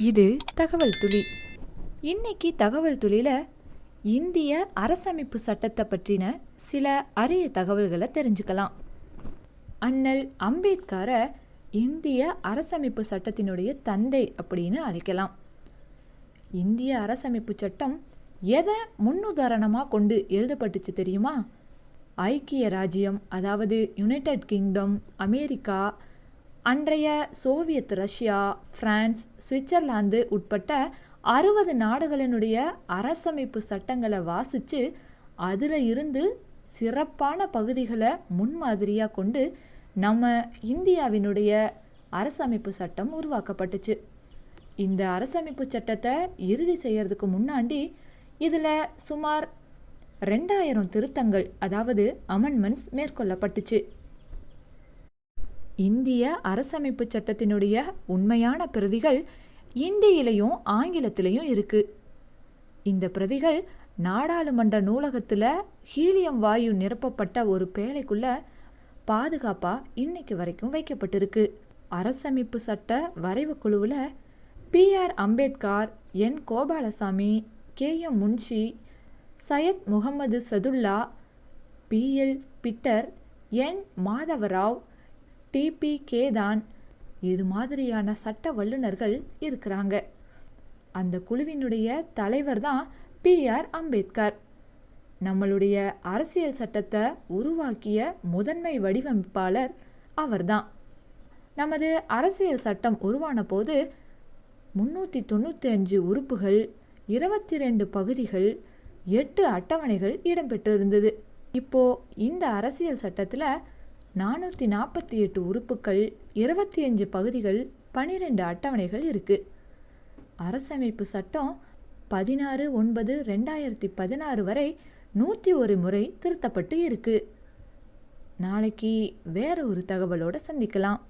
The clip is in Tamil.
இது தகவல் துளி. இன்னைக்கு தகவல் துளியில் இந்திய அரசமைப்பு சட்டத்தை பற்றின சில அரிய தகவல்களை தெரிஞ்சுக்கலாம். அண்ணல் அம்பேத்கரை இந்திய அரசமைப்பு சட்டத்தினுடைய தந்தை அப்படின்னு அழைக்கலாம். இந்திய அரசமைப்பு சட்டம் எதை முன்னுதாரணமாக கொண்டு எழுதப்பட்டுச்சு தெரியுமா? ஐக்கிய ராஜ்யம் அதாவது யுனைடெட் கிங்டம் அமெரிக்கா அன்றைய சோவியத் ரஷ்யா பிரான்ஸ் சுவிட்சர்லாந்து உட்பட்ட அறுபது நாடுகளினுடைய அரசமைப்பு சட்டங்களை வாசித்து அதில் இருந்து சிறப்பான பகுதிகளை முன்மாதிரியாக கொண்டு நம்ம இந்தியாவினுடைய அரசமைப்பு சட்டம் உருவாக்கப்பட்டுச்சு. இந்த அரசமைப்பு சட்டத்தை இறுதி செய்கிறதுக்கு முன்னாடி இதில் சுமார் ரெண்டாயிரம் திருத்தங்கள் அதாவது அமெண்ட்மெண்ட்ஸ் மேற்கொள்ளப்பட்டுச்சு. இந்திய அரசமைப்பு சட்டத்தினுடைய உண்மையான பிரதிகள் இந்தியிலையும் ஆங்கிலத்திலையும் இருக்கு. இந்த பிரதிகள் நாடாளுமன்ற நூலகத்தில் ஹீலியம் வாயு நிரப்பப்பட்ட ஒரு பேழைக்குள்ள பாதுகாப்பாக இன்னைக்கு வரைக்கும் வைக்கப்பட்டிருக்கு. அரசமைப்பு சட்ட வரைவு குழுவில் B R Ambedkar N Gopalaswami K M Munshi Syed Mohammed Saadulla B L Mitter N Madhava Rao D P K தான் இது மாதிரியான சட்ட வல்லுநர்கள் இருக்கிறாங்க. அந்த குழுவினுடைய தலைவர் தான் பிஆர் அம்பேத்கர். நம்மளுடைய அரசியல் சட்டத்தை உருவாக்கிய முதன்மை வடிவமைப்பாளர் அவர்தான். நமது அரசியல் சட்டம் உருவான போது முன்னூற்றி தொண்ணூற்றி அஞ்சு உறுப்புகள் இருபத்தி ரெண்டு பகுதிகள் எட்டு அட்டவணைகள் இடம்பெற்றிருந்தது. இப்போ இந்த அரசியல் சட்டத்தில் நானூற்றி நாற்பத்தி எட்டு உறுப்புகள் இருபத்தி அஞ்சு பகுதிகள் பனிரெண்டு அட்டவணைகள் இருக்குது அரசமைப்பு சட்டம் பதினாறு ஒன்பது ரெண்டாயிரத்தி பதினாறு வரை நூற்றி ஒரு முறை திருத்தப்பட்டு இருக்குது நாளைக்கு வேற ஒரு தகவலோடு சந்திக்கலாம்.